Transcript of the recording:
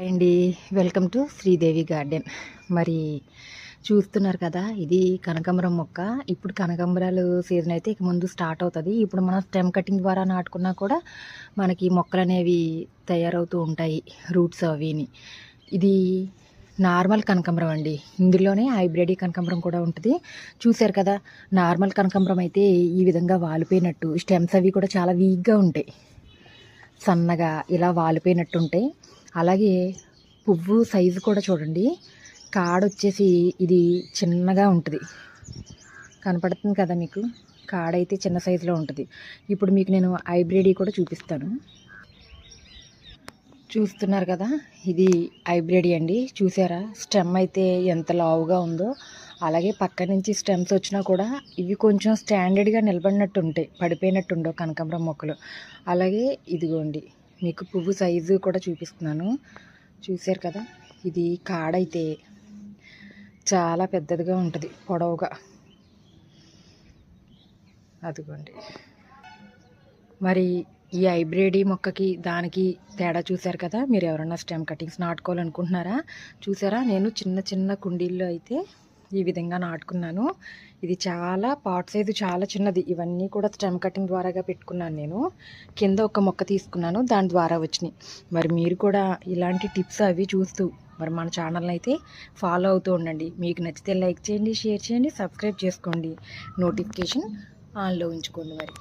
అండి welcome to Sridevi garden. మరి చూస్తున్నారు కదా ఇది కనకాంబరం మొక్క. ఇప్పుడు కనకాంబరాలు సీజన్ అయితే ఇక ముందు స్టార్ట్ అవుతుంది. ఇప్పుడు మనం స్టెమ్ కటింగ్ ద్వారా నాటుకున్నా కూడా మనకి మొక్కలు అనేవి తయారవుతూ ఉంటాయి రూట్స్ అవిని. ఇది నార్మల్ కనకాంబరం అండి. ఇందులోనే హైబ్రిడ్ కనకాంబరం కూడా ఉంటుంది. చూశారు కదా నార్మల్ కనకాంబరం అయితే ఈ విధంగా వాలిపోయినట్టు. స్టెమ్స్ అవి కూడా చాలా వీక్గా ఉంటాయి. సన్నగా ఇలా వాలిపోయినట్టు ఉంటాయి అలాగే పువ్వు సైజు కూడా చూడండి. కాడ వచ్చేసి ఇది చిన్నగా ఉంటుంది. కనపడుతుంది కదా మీకు? కాడ అయితే చిన్న సైజులో ఉంటుంది. ఇప్పుడు మీకు నేను హైబ్రిడ్ కూడా చూపిస్తాను. చూస్తున్నారు కదా? ఇది హైబ్రిడ్ అండి. చూసారా? స్టెమ్ అయితే ఎంత లావుగా ఉందో. అలాగే పక్క నుంచి స్టెమ్స్ వచ్చినా కూడా ఇవి కొంచెం స్టాండర్డ్గా నిలబడినట్టు ఉంటాయి పడిపోయినట్టు ఉండవు కనకాంబరం మొక్కలు. అలాగే ఇదిగోండి. మీకు పువ్వు సైజు కూడా చూపిస్తున్నాను. చూశారు కదా? ఇది కాడైతే చాలా పెద్దదిగా ఉంటుంది పొడవుగా. అదిగోండి. మరి ఈ హైబ్రిడ్ మొక్కకి దానికి తేడా చూశారు కదా? మీరు ఎవరన్నా స్టెమ్ కటింగ్స్ నాటుకోవాలనుకుంటున్నారా? చూసారా నేను చిన్న చిన్న కుండీల్లో అయితే ఈ విధంగా నాటుకున్నాను. ఇది చాలా పాట్ సైజు చాలా చిన్నది. ఇవన్నీ కూడా స్టెమ్ కటింగ్ ద్వారాగా పెట్టుకున్నాను నేను. కింద ఒక మొక్క తీసుకున్నాను. దాని ద్వారా వచ్చినాయి. మరి మీరు కూడా ఇలాంటి టిప్స్ అవి చూస్తూ మరి మన ఛానల్ని అయితే ఫాలో అవుతూ ఉండండి. మీకు నచ్చితే లైక్ చేయండి షేర్ చేయండి సబ్స్క్రైబ్ చేసుకోండి. నోటిఫికేషన్ ఆన్లో ఉంచుకోండి మరి.